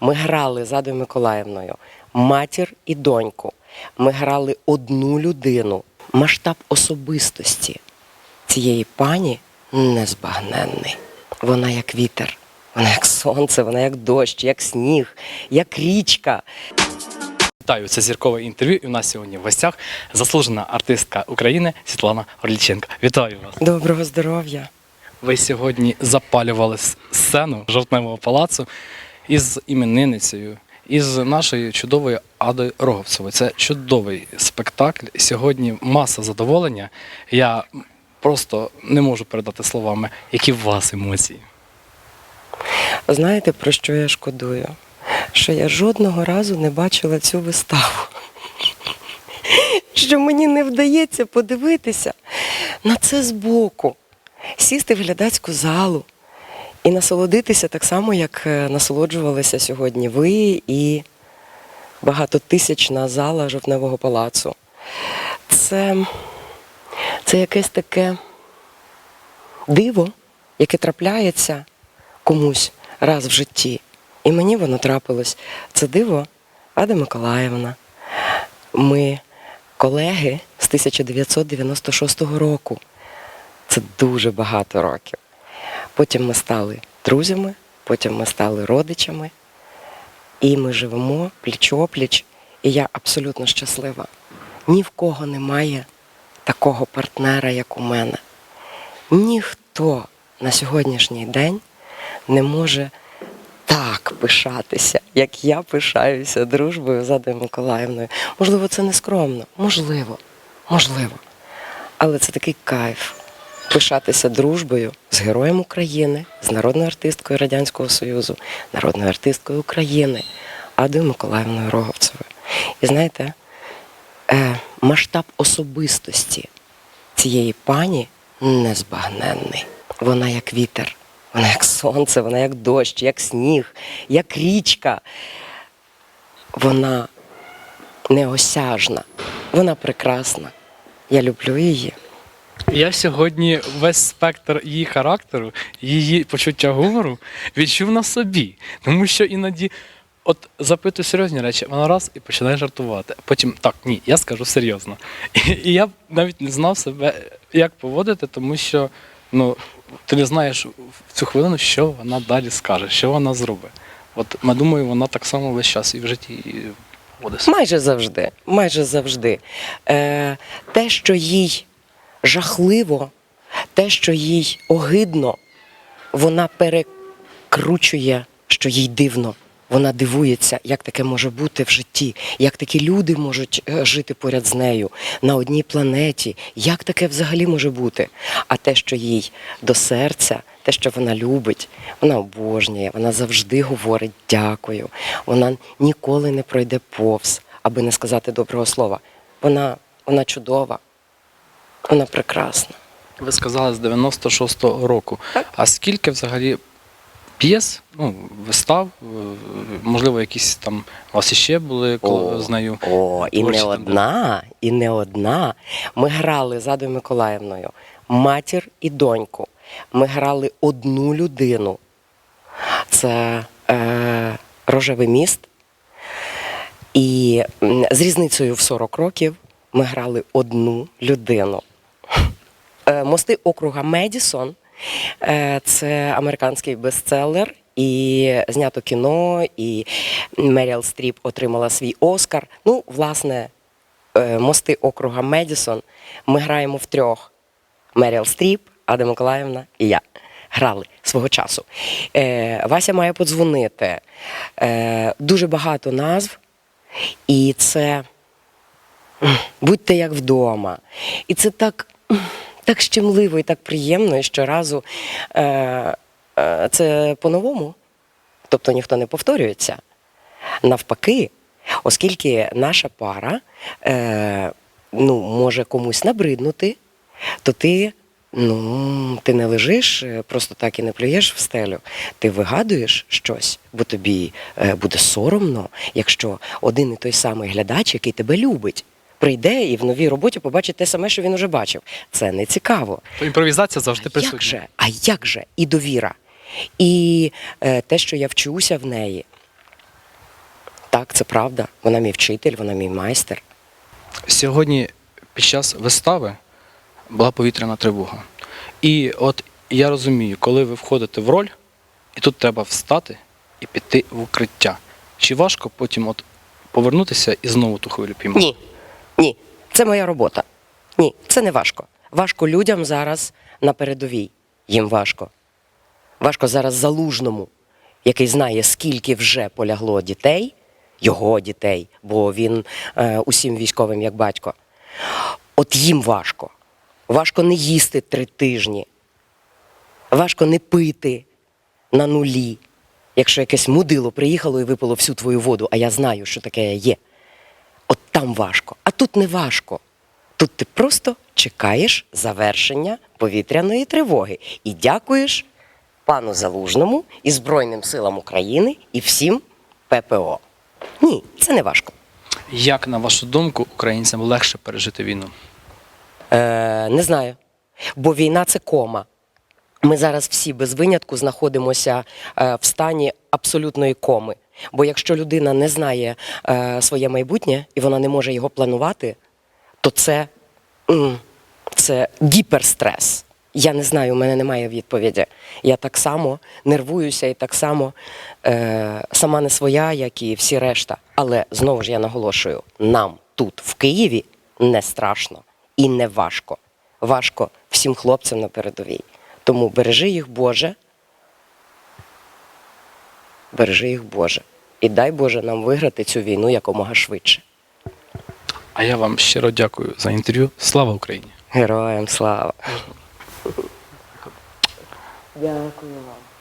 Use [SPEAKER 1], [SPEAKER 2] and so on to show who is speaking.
[SPEAKER 1] Ми грали з Адою Миколаївною матір і доньку. Ми грали одну людину. Масштаб особистості цієї пані незбагненний. Вона як вітер, вона як сонце, вона як дощ, як сніг, як річка.
[SPEAKER 2] Вітаю, це зіркове інтерв'ю. І у нас сьогодні в гостях заслужена артистка України Світлана Орліченко. Вітаю вас.
[SPEAKER 1] Доброго здоров'я.
[SPEAKER 2] Ви сьогодні запалювали сцену жовтневого палацу із іменинницею, із нашою чудовою Адою Роговцевою. Це чудовий спектакль. Сьогодні маса задоволення. Я просто не можу передати словами, які в вас емоції.
[SPEAKER 1] Знаєте, про що я шкодую? Що я жодного разу не бачила цю виставу. Що мені не вдається подивитися на це збоку, сісти в глядацьку залу і насолодитися так само, як е, насолоджувалися сьогодні ви і багатотисячна зала жовтневого палацу. Це, це якесь таке диво, яке трапляється комусь раз в житті. І мені воно трапилось. Це диво Ада Миколаївна. Ми колеги з 1996 року. Це дуже багато років. Потім ми стали друзями, потім ми стали родичами. І ми живемо пліч-опліч, і я абсолютно щаслива. Ні в кого немає такого партнера, як у мене. Ніхто на сьогоднішній день не може так пишатися, як я пишаюся дружбою з Адою Миколаївною. Можливо, це не скромно, можливо, можливо. Але це такий кайф пишатися дружбою з героєм України, з народною артисткою Радянського Союзу, народною артисткою України, Адою Миколаївною Роговцевою. І знаєте, е, масштаб особистості цієї пані незбагненний. Вона як вітер, вона як сонце, вона як дощ, як сніг, як річка. Вона неосяжна, вона прекрасна. Я люблю її.
[SPEAKER 2] Я сьогодні весь спектр її характеру, її почуття гумору відчув на собі. Тому що іноді от запитую серйозні речі, вона раз і починає жартувати. Потім так, ні, я скажу серйозно. І, і я навіть не знав себе, як поводити, тому що ну, ти не знаєш в цю хвилину, що вона далі скаже, що вона зробить. От я думаю, вона так само весь час і в житті і.
[SPEAKER 1] Майже завжди, майже завжди. Е, те, що їй жахливо, те, що їй огидно, вона перекручує, що їй дивно. Вона дивується, як таке може бути в житті, як такі люди можуть е, жити поряд з нею на одній планеті. Як таке взагалі може бути? А те, що їй до серця, те, що вона любить, вона обожнює, вона завжди говорить дякую. Вона ніколи не пройде повз, аби не сказати доброго слова. Вона, вона чудова, вона прекрасна.
[SPEAKER 2] Ви сказали з 96-го року.
[SPEAKER 1] Так.
[SPEAKER 2] А скільки взагалі п'єс, ну, вистав, е, можливо, якісь там у вас іще були коли з нею?
[SPEAKER 1] О, і не
[SPEAKER 2] там
[SPEAKER 1] одна, і не одна. Ми грали з Адою Миколаївною матір і доньку. Ми грали одну людину. Це е, рожевий міст. І з різницею в 40 років ми грали одну людину. Е, Мости округа Медісон е, це американський бестселер. І знято кіно, і Меріл Стріп отримала свій Оскар. Ну, власне, е, мости округа Медісон. Ми граємо в трьох: Меріл Стріп, Ада Миколаївна і я. Грали свого часу. Вася має подзвонити. Дуже багато назв, і це будьте як вдома. І це так, так щемливо і так приємно, і щоразу е, е, це по-новому. Тобто ніхто не повторюється. Навпаки, оскільки наша пара е, ну, може комусь набриднути, то ти, ну, ти не лежиш е, просто так і не плюєш в стелю. Ти вигадуєш щось, бо тобі е, буде соромно, якщо один і той самий глядач, який тебе любить, прийде і в новій роботі побачить те саме, що він уже бачив. Це не цікаво.
[SPEAKER 2] То імпровізація завжди
[SPEAKER 1] Як
[SPEAKER 2] присутня.
[SPEAKER 1] же? А як же? І довіра. І е, те, що я вчуся в неї, Так, це правда. Вона мій вчитель, вона мій майстер.
[SPEAKER 2] Сьогодні під час вистави була повітряна тривога. І от я розумію, коли ви входите в роль, і тут треба встати і піти в укриття. Чи важко потім от повернутися і знову ту хвилю піймати?
[SPEAKER 1] Ні, ні, це моя робота. Ні, це не важко. Важко людям зараз на передовій. Їм важко. Важко зараз залужному, який знає, скільки вже полягло дітей, його дітей, бо він е, усім військовим як батько. От їм важко. Важко не їсти три тижні. Важко не пити на нулі. Якщо якесь мудило приїхало і випило всю твою воду, а я знаю, що таке є. От там важко. Тут не важко. Тут ти просто чекаєш завершення повітряної тривоги і дякуєш пану Залужному і Збройним силам України і всім ППО. Ні, це не важко.
[SPEAKER 2] Як, на вашу думку, українцям легше пережити війну?
[SPEAKER 1] Е, не знаю. Бо війна це кома. Ми зараз всі без винятку знаходимося е, в стані абсолютної коми. Бо якщо людина не знає е, своє майбутнє і вона не може його планувати, то це, це гіперстрес. Я не знаю, у мене немає відповіді. Я так само нервуюся і так само е, сама не своя, як і всі решта. Але знову ж я наголошую: нам тут, в Києві, не страшно і не важко. Важко всім хлопцям на передовій. Тому бережи їх, Боже. Бережи їх, Боже. І дай Боже нам виграти цю війну якомога швидше.
[SPEAKER 2] А я вам щиро дякую за інтерв'ю. Слава Україні!
[SPEAKER 1] Героям слава. Дякую вам.